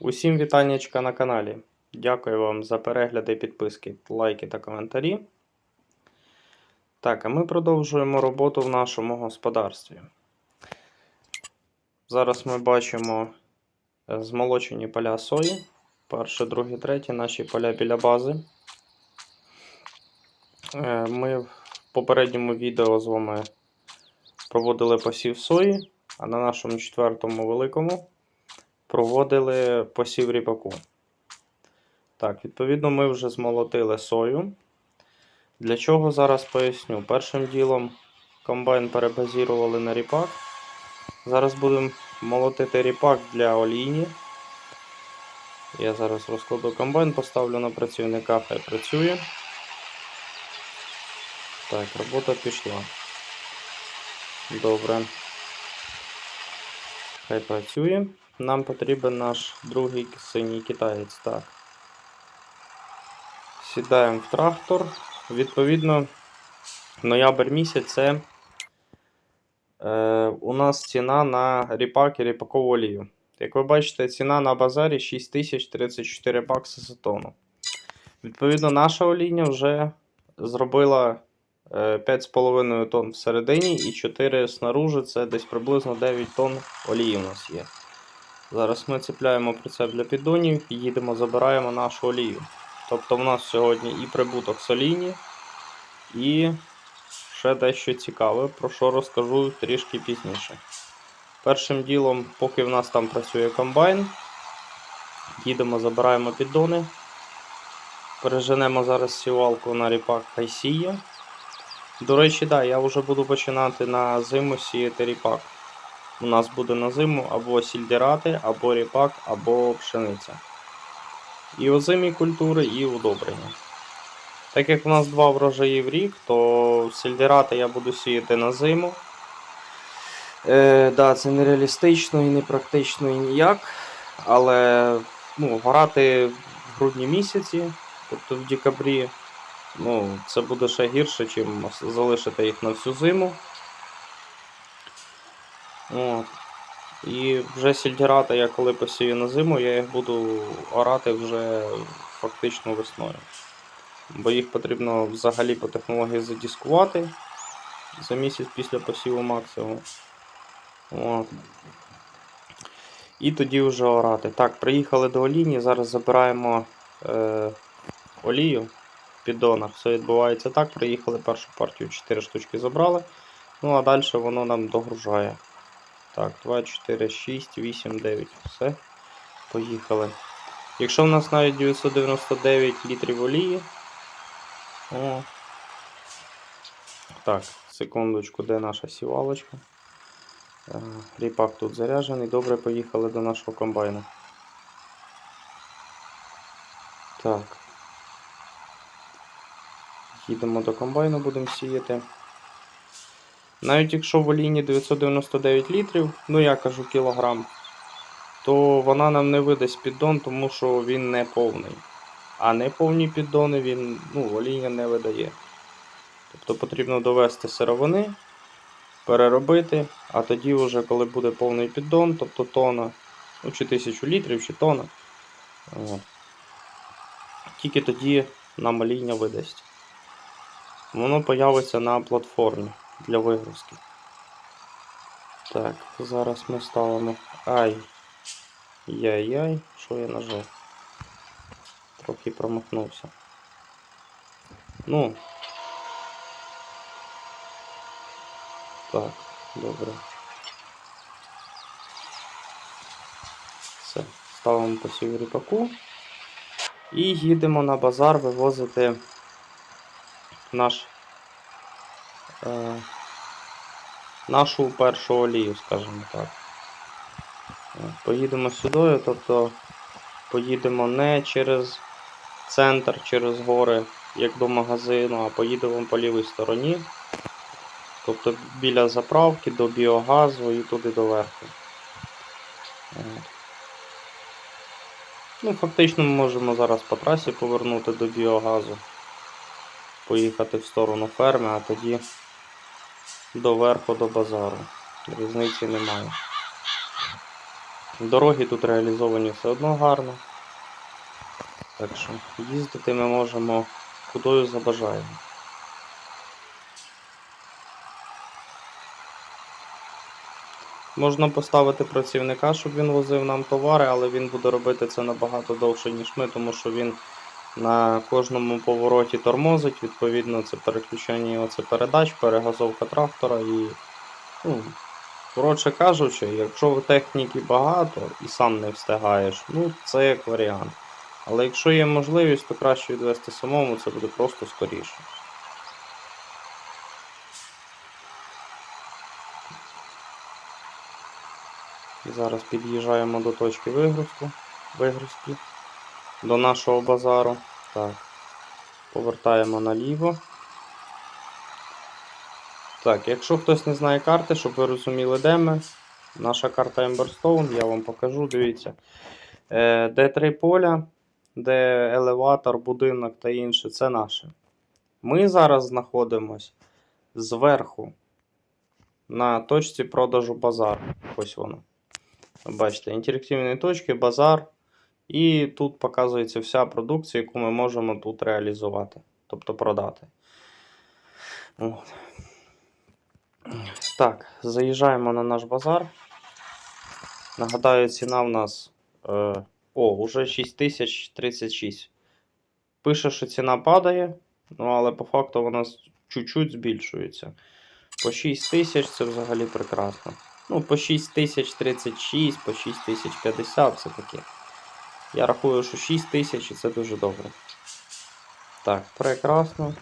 Усім вітаннячка на каналі. Дякую вам за перегляди, підписки, лайки та коментарі. Так, а ми продовжуємо роботу в нашому господарстві. Зараз ми бачимо е, змолочені поля сої. Перше, друге, третє, наші поля біля бази. Е, Ми в попередньому відео з вами проводили посів сої, а на нашому четвертому великому проводили посів ріпаку. Так, відповідно, ми вже змолотили сою. Для чого зараз поясню. Першим ділом комбайн перебазірували на ріпак. Зараз будемо молотити ріпак для олійні. Я зараз розкладу комбайн, поставлю на працівника, хай працює. Так, робота пішла. Добре. Хай працює. Нам потрібен наш другий синій китаєць. Так. Сідаємо в трактор. Відповідно, ноябрь місяць це е, у нас ціна на ріпак і ріпакову олію. Як ви бачите, ціна на базарі 6034 бакси за тонну. Відповідно, наша олійня вже зробила е, 5,5 тонн всередині і 4 снаружи. Це десь приблизно 9 тонн олії у нас є. Зараз ми цепляємо прицеп для піддонів і їдемо, забираємо нашу олію. Тобто в нас сьогодні і прибуток соліні, і ще дещо цікаве, про що розкажу трішки пізніше. Першим ділом, поки в нас там працює комбайн, їдемо, забираємо піддони. Переженемо зараз сівалку на ріпак хай. До речі, да, я вже буду починати на зиму сіяти ріпак. У нас буде на зиму або сільдерати, або ріпак, або пшениця. І озимі культури, і удобрення. Так як у нас два врожаї в рік, то сільдерати я буду сіяти на зиму. Е, да, це не реалістично і не практично і ніяк. Але ну, горати в грудні місяці, тобто в декабрі, ну, це буде ще гірше, ніж залишити їх на всю зиму. От. І вже сільдерата я коли посію на зиму, я їх буду орати вже фактично весною. Бо їх потрібно взагалі по технології задіскувати за місяць після посіву максимум. От. І тоді вже орати. Так, приїхали до олійні, зараз забираємо е, олію в піддонах. Все відбувається так. Приїхали першу партію 4 штучки забрали. Ну а далі воно нам догружає. Так, 2, 4, 6, 8, 9. Все. Поїхали. Якщо в нас навіть 999 літрів олії. О. Так, секундочку, де наша сівалочка? Е, Ріпак тут заряджений. Добре, поїхали до нашого комбайну. Так. Їдемо до комбайну, будемо сіяти. Навіть якщо в олійні 999 літрів, ну я кажу кілограм, то вона нам не видасть піддон, тому що він не повний. А неповні піддони він ну, олійня не видає. Тобто потрібно довести сировини, переробити, а тоді, вже, коли буде повний піддон, тобто тона, ну, чи 1000 літрів, чи тона, тільки тоді нам олійня видасть. Воно появиться на платформі для вигрузки. Так, зараз ми ставимо. Ай. Яй-яй, що я нажав? Трохи промахнувся. Ну. Так, добре. Все, ставимо посів ріпаку. І їдемо на базар вивозити наш е, нашу першу олію, скажімо так. Поїдемо сюди, тобто поїдемо не через центр, через гори, як до магазину, а поїдемо по лівій стороні. Тобто біля заправки до біогазу і туди до верху. Ну, фактично ми можемо зараз по трасі повернути до біогазу поїхати в сторону ферми, а тоді до верху до базару. Різниці немає. Дороги тут реалізовані все одно гарно. Так що їздити ми можемо кудою забажаємо. Можна поставити працівника, щоб він возив нам товари, але він буде робити це набагато довше, ніж ми, тому що він на кожному повороті тормозить, відповідно, це переключення його це передач, перегазовка трактора і. Ну, коротше кажучи, якщо в техніки багато і сам не встигаєш, ну це як варіант. Але якщо є можливість, то краще відвести самому, це буде просто скоріше. Зараз під'їжджаємо до точки вигрузку, вигрузки до нашого базару. Так. Повертаємо наліво. Так, якщо хтось не знає карти, щоб ви розуміли, де ми. Наша карта Emberstone, я вам покажу, дивіться. Е, де три поля, де елеватор, будинок та інше, це наше. Ми зараз знаходимось зверху на точці продажу базару. Ось воно. Бачите, інтерактивні точки, базар. І тут показується вся продукція, яку ми можемо тут реалізувати, тобто продати. Так, заїжджаємо на наш базар. Нагадаю, ціна в нас. Е, о, уже 6036. Пише, що ціна падає, ну але по факту вона чуть-чуть збільшується. По 6000 це взагалі прекрасно. Ну, по 6036, по 6050 це таке. Я рахую, що 6000 і це дуже добре. Так, прекрасно.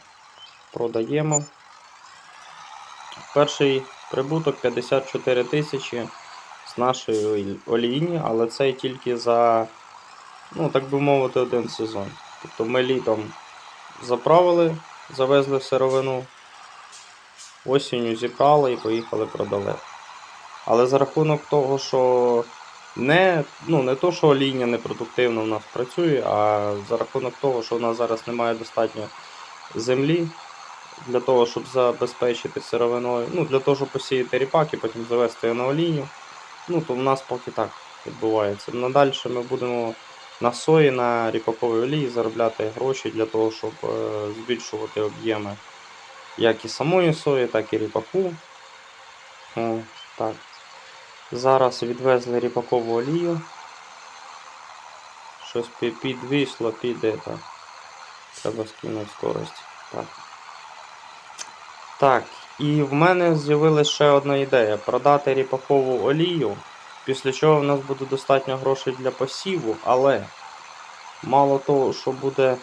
Продаємо. Перший прибуток 54 тисячі з нашої олійні, але це тільки за, ну, так би мовити, один сезон. Тобто ми літом заправили, завезли сировину, осінню зібрали і поїхали продали. Але за рахунок того, що не, ну, не то, що олійня непродуктивно в нас працює, а за рахунок того, що в нас зараз немає достатньо землі для того, щоб забезпечити сировиною, ну, для того, щоб посіяти ріпак і потім завести його на олійню. Ну, то в нас поки так відбувається. Надалі ми будемо на сої, на ріпаковій олії заробляти гроші для того, щоб е, збільшувати об'єми як і самої сої, так і ріпаку. О, так. Зараз відвезли ріпакову олію. Щось пі- підвисло, під это. Треба скинути скорость. Так. Так, і в мене з'явилася ще одна ідея: продати ріпакову олію, після чого в нас буде достатньо грошей для посіву, але мало того, що буде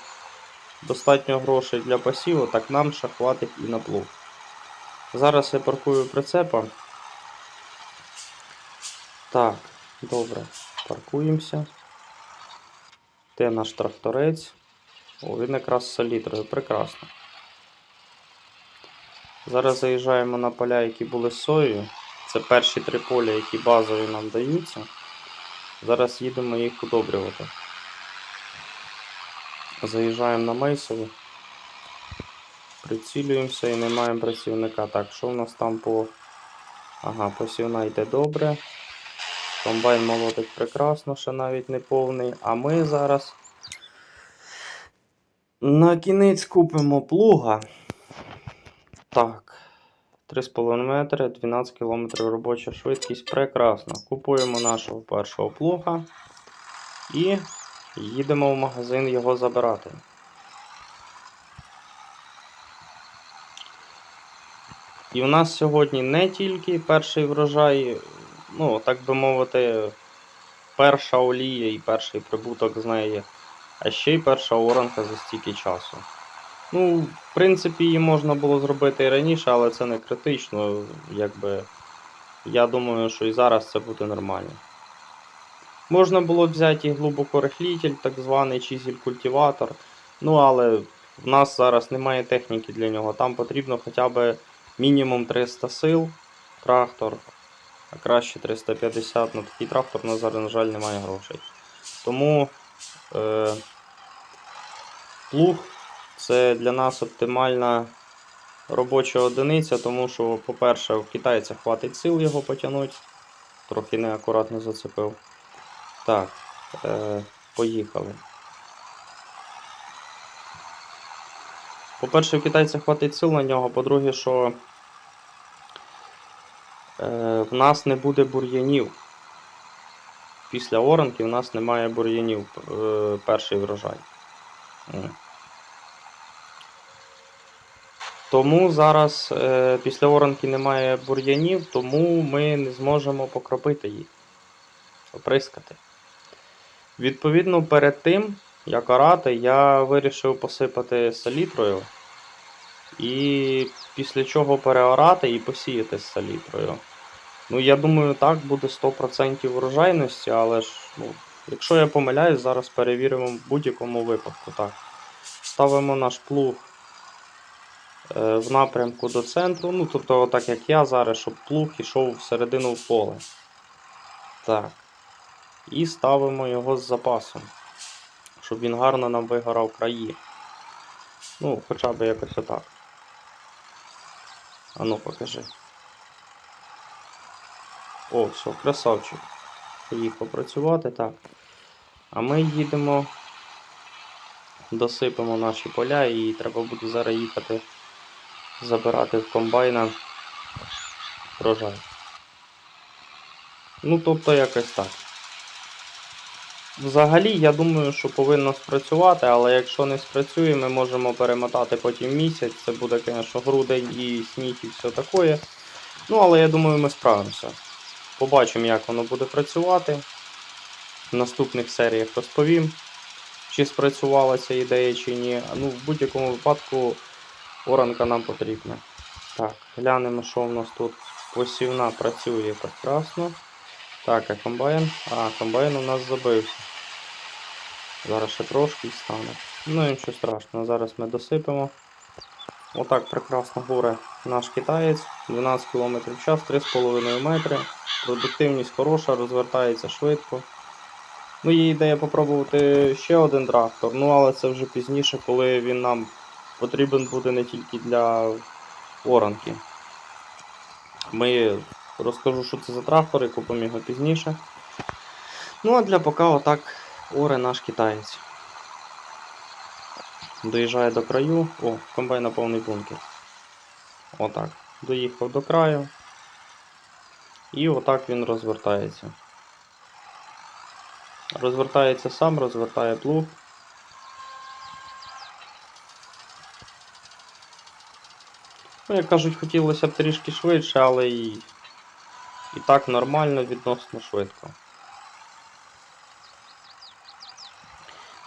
достатньо грошей для посіву, так нам ще хватить і на плуг. Зараз я паркую прицепа. Так, добре, паркуємося. Де наш тракторець? О, він якраз з селітрою, прекрасно. Зараз заїжджаємо на поля, які були з соєю. Це перші три поля, які базові нам даються. Зараз їдемо їх удобрювати. Заїжджаємо на Мейсову. Прицілюємося і не маємо працівника. Так, що в нас там по. Ага, посівна йде добре. Комбайн молотить прекрасно, ще навіть не повний. А ми зараз на кінець купимо плуга. Так. 3,5 метри, 12 км робоча швидкість. Прекрасно. Купуємо нашого першого плуга і їдемо в магазин його забирати. І в нас сьогодні не тільки перший врожай, ну, так би мовити, перша олія і перший прибуток з неї, а ще й перша оранка за стільки часу. Ну, в принципі, її можна було зробити і раніше, але це не критично. Якби, я думаю, що і зараз це буде нормально. Можна було взяти і глибокорихлітель, так званий чизель-культиватор. Ну, але в нас зараз немає техніки для нього. Там потрібно хоча б мінімум 300 сил трактор, а краще 350 на такий трактор, на зараз, на жаль, немає грошей. Тому е, плуг це для нас оптимальна робоча одиниця, тому що, по-перше, у китайця хватить сил його потягнути, трохи неакуратно зацепив. Так, е, поїхали. По-перше, у китайця хватить сил на нього, по-друге, що в нас не буде бур'янів. Після оранки в нас немає бур'янів е, перший врожай. Тому зараз е, після оранки немає бур'янів, тому ми не зможемо покропити їх, оприскати. Відповідно, перед тим, як орати, я вирішив посипати салітрою. І після чого переорати і посіяти з салітрою. Ну, я думаю, так буде 100% врожайності, але ж, ну, якщо я помиляюсь, зараз перевіримо в будь-якому випадку. Так. Ставимо наш плуг е, в напрямку до центру. Ну, тобто, так як я зараз, щоб плуг йшов всередину в поле. Так. І ставимо його з запасом, щоб він гарно нам вигорав краї. Ну, хоча б якось отак. А ну покажи. О, все, красавчик. Поїхав працювати, так. А ми їдемо, досипемо наші поля і треба буде зараз їхати забирати в комбайна врожай. Ну, тобто якось так. Взагалі, я думаю, що повинно спрацювати, але якщо не спрацює, ми можемо перемотати потім місяць. Це буде, звісно, грудень і сніг і все таке. Ну, але я думаю, ми справимося. Побачимо, як воно буде працювати. В наступних серіях розповім, чи спрацювала ця ідея, чи ні. Ну, в будь-якому випадку оранка нам потрібна. Так, глянемо, що в нас тут. Посівна працює прекрасно. Так, а комбайн? А, комбайн у нас забився. Зараз ще трошки стане. Ну нічого страшного, зараз ми досипемо. Отак прекрасно горе наш китаєць. 12 км в час, 3,5 метри. Продуктивність хороша, розвертається швидко. Ну, є ідея попробувати ще один трактор, ну але це вже пізніше, коли він нам потрібен буде не тільки для оранки. Ми розкажу, що це за трактор і купимо його пізніше. Ну а для поки отак оре наш китаєць. Доїжджає до краю. О, комбайн на повний бункер. Отак. Доїхав до краю. І отак він розвертається. Розвертається сам, розвертає плуг. Ну, як кажуть, хотілося б трішки швидше, але і, і так нормально, відносно швидко.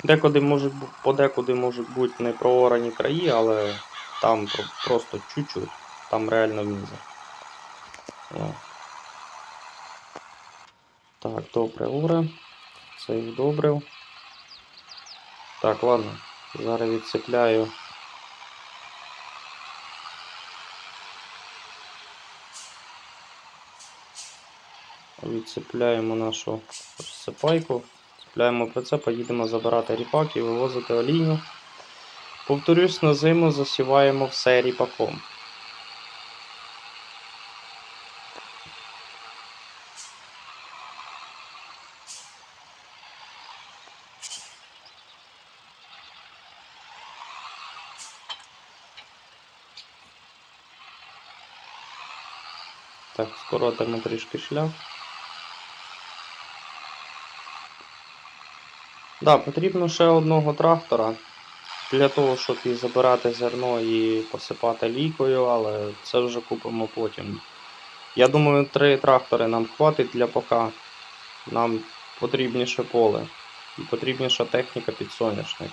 Декуди можуть, подекуди можуть бути не проорані краї, але там просто чуть-чуть. Там реально мізер. Так, добре, уре. Це їх добрив. Так, ладно. Зараз відцепляю. Відцепляємо нашу розсипайку. Цепляємо прицеп, їдемо забирати ріпак і вивозити олійню. Повторюсь, на зиму засіваємо все ріпаком. Так, скоротимо трішки шлях. Да, потрібно ще одного трактора для того, щоб і забирати зерно і посипати лікою, але це вже купимо потім. Я думаю, три трактори нам хватить для пока. Нам потрібніше поле і потрібніша техніка під соняшник,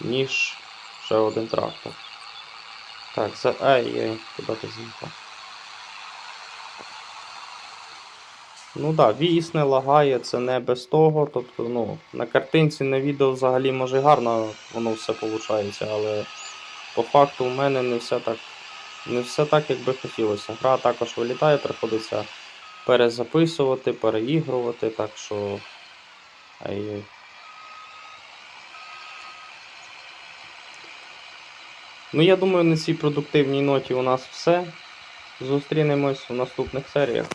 ніж ще один трактор. Так, за. Ай, ай, куди ти з'їхав? Ну так, да, віїс не лагає, це не без того. Тобто, ну, на картинці, на відео взагалі може гарно воно все виходить, але по факту у мене не все так, не все так, як би хотілося. Гра також вилітає, приходиться перезаписувати, переігрувати, так що. Ай-яй. Ну, я думаю, на цій продуктивній ноті у нас все. Зустрінемось в наступних серіях.